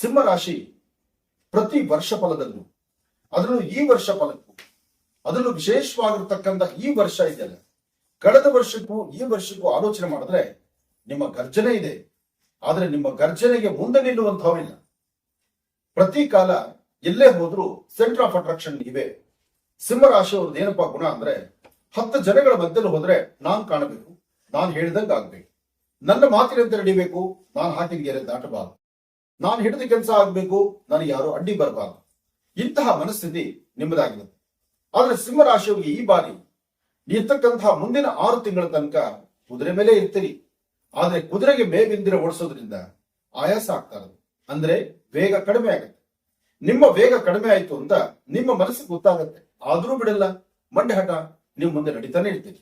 ಸಿಂಹ ರಾಶಿ ಪ್ರತಿ ವರ್ಷ ಫಲದಲ್ಲೂ ಅದನ್ನು ಈ ವರ್ಷ ಫಲಕ್ಕೂ ಅದನ್ನು ವಿಶೇಷವಾಗಿರ್ತಕ್ಕಂಥ ಈ ವರ್ಷ ಇದೆಯಲ್ಲ. ಕಳೆದ ವರ್ಷಕ್ಕೂ, ಈ ವರ್ಷಕ್ಕೂ ಆಲೋಚನೆ ಮಾಡಿದ್ರೆ ನಿಮ್ಮ ಗರ್ಜನೆ ಇದೆ. ಆದರೆ ನಿಮ್ಮ ಗರ್ಜನೆಗೆ ಮುಂದೆ ನಿಲ್ಲುವಂತಹವರಿಲ್ಲ ಪ್ರತಿ ಕಾಲ ಎಲ್ಲೇ ಹೋದ್ರೂ ಸೆಂಟರ್ ಆಫ್ ಅಟ್ರಾಕ್ಷನ್ ಇವೆ. ಸಿಂಹ ರಾಶಿಯವ್ರದ್ದು ಏನಪ್ಪಾ ಗುಣ ಅಂದ್ರೆ, ಹತ್ತು ಜನಗಳ ಮಧ್ಯದಲ್ಲಿ ಹೋದ್ರೆ ನಾನ್ ಕಾಣಬೇಕು, ನಾನ್ ಹೇಳಿದಂಗೆ ಆಗ್ಬೇಕು. ನನ್ನ ಮಾತಿನಂತೆ ನಡಿಬೇಕು, ನಾನು ಹಾಕಿದ ಗೆರೆ ದಾಟಬಾರದು. ನಾನು ಹಿಡಿದ ಕೆಲಸ ಆಗಬೇಕು, ನನಗೆ ಯಾರು ಅಡ್ಡಿ ಬರಬಾರದು. ಇಂತಹ ಮನಸ್ಥಿತಿ ನಿಮ್ಮದಾಗಿರುತ್ತೆ ಆದರೆ ಸಿಂಹರಾಶಿಯವರಿಗೆ ಈ ಬಾರಿ ಇರ್ತಕ್ಕಂತಹ ಮುಂದಿನ ಆರು ತಿಂಗಳ ತನಕ ಕುದುರೆ ಮೇಲೆ ಇರ್ತೀರಿ. ಆದ್ರೆ ಕುದುರೆಗೆ ಮೇವಿಂದಿರ ಓಡಿಸೋದ್ರಿಂದ ಆಯಾಸ ಆಗ್ತಾ ಇರೋದು. ಅಂದ್ರೆ ವೇಗ ಕಡಿಮೆ ಆಗುತ್ತೆ. ನಿಮ್ಮ ವೇಗ ಕಡಿಮೆ ಆಯ್ತು ಅಂತ ನಿಮ್ಮ ಮನಸ್ಸಿಗೆ ಗೊತ್ತಾಗುತ್ತೆ. ಆದ್ರೂ ಬಿಡಲ್ಲ, ಮಂಡೆ ಹಠ, ನೀವು ಮುಂದೆ ನಡೀತಾನೆ ಇರ್ತೀರಿ.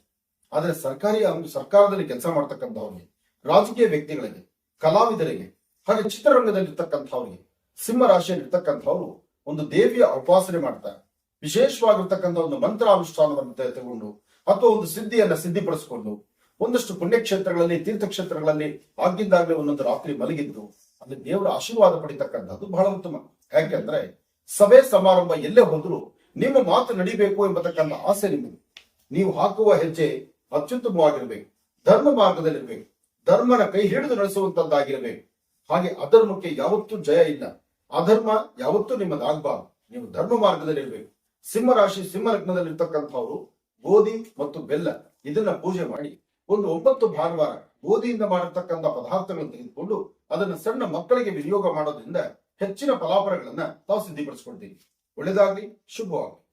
ಆದ್ರೆ ಸರ್ಕಾರಿ ಸರ್ಕಾರದಲ್ಲಿ ಕೆಲಸ ಮಾಡ್ತಕ್ಕಂಥವ್ರಿಗೆ, ರಾಜಕೀಯ ವ್ಯಕ್ತಿಗಳಿಗೆ, ಕಲಾವಿದರಿಗೆ ಹಾಗೆ ಚಿತ್ರರಂಗದಲ್ಲಿರ್ತಕ್ಕಂಥವ್ರಿಗೆ ಸಿಂಹ ರಾಶಿಯಲ್ಲಿ ಇರ್ತಕ್ಕಂಥವ್ರು ಒಂದು ದೇವಿಯ ಉಪಾಸನೆ ಮಾಡ್ತಾರೆ ವಿಶೇಷವಾಗಿರ್ತಕ್ಕಂಥ ಒಂದು ಮಂತ್ರ ಅನುಷ್ಠಾನವನ್ನು ತಗೊಂಡು, ಅಥವಾ ಒಂದು ಸಿದ್ಧಿಯನ್ನ ಸಿದ್ಧಿಪಡಿಸಿಕೊಂಡು, ಒಂದಷ್ಟು ಪುಣ್ಯಕ್ಷೇತ್ರಗಳಲ್ಲಿ, ತೀರ್ಥಕ್ಷೇತ್ರಗಳಲ್ಲಿ ಆಗಿದ್ದಾಗಲೇ ಒಂದೊಂದು ರಾತ್ರಿ ಮಲಗಿದ್ದು, ಅಲ್ಲಿ ದೇವರ ಆಶೀರ್ವಾದ ಪಡಿತಕ್ಕಂಥದ್ದು ಬಹಳ ಉತ್ತಮ. ಯಾಕೆಂದ್ರೆ ಸಭೆ ಸಮಾರಂಭ ಎಲ್ಲೇ ಹೋದ್ರು ನಿಮ್ಮ ಮಾತು ನಡಿಬೇಕು ಎಂಬತಕ್ಕಂಥ ಆಸೆ ನಿಮ್ಮದು ನೀವು ಹಾಕುವ ಹೆಜ್ಜೆ ಅತ್ಯುತ್ತಮವಾಗಿರ್ಬೇಕು. ಧರ್ಮ ಮಾರ್ಗದಲ್ಲಿರ್ಬೇಕು. ಧರ್ಮನ ಕೈ ಹಿಡಿದು ನಡೆಸುವಂತದ್ದಾಗಿರಬೇಕು ಹಾಗೆ ಅಧರ್ಮಕ್ಕೆ ಯಾವತ್ತೂ ಜಯ ಇಲ್ಲ. ಅಧರ್ಮ ಯಾವತ್ತೂ ನಿಮ್ಮದಾಗಬಾರದು ನೀವು ಧರ್ಮ ಮಾರ್ಗದಲ್ಲಿರ್ಬೇಕು ಸಿಂಹ ರಾಶಿ, ಸಿಂಹ ಲಗ್ನದಲ್ಲಿ ಇರ್ತಕ್ಕಂಥವ್ರು ಗೋಧಿ ಮತ್ತು ಬೆಲ್ಲ ಇದನ್ನ ಪೂಜೆ ಮಾಡಿ ಒಂದು ಒಂಬತ್ತು ಭಾನುವಾರ ಗೋಧಿಯಿಂದ ಮಾಡಿರ್ತಕ್ಕಂಥ ಪದಾರ್ಥಗಳನ್ನು ತೆಗೆದುಕೊಂಡು ಅದನ್ನು ಸಣ್ಣ ಮಕ್ಕಳಿಗೆ ವಿನಿಯೋಗ ಮಾಡೋದ್ರಿಂದ ಹೆಚ್ಚಿನ ಫಲಾಫಲಗಳನ್ನ ತಾವು ಸಿದ್ಧಿಪಡಿಸ್ಕೊಳ್ತೀವಿ ಒಳ್ಳೇದಾಗ್ಲಿ, ಶುಭವಾಗಲಿ.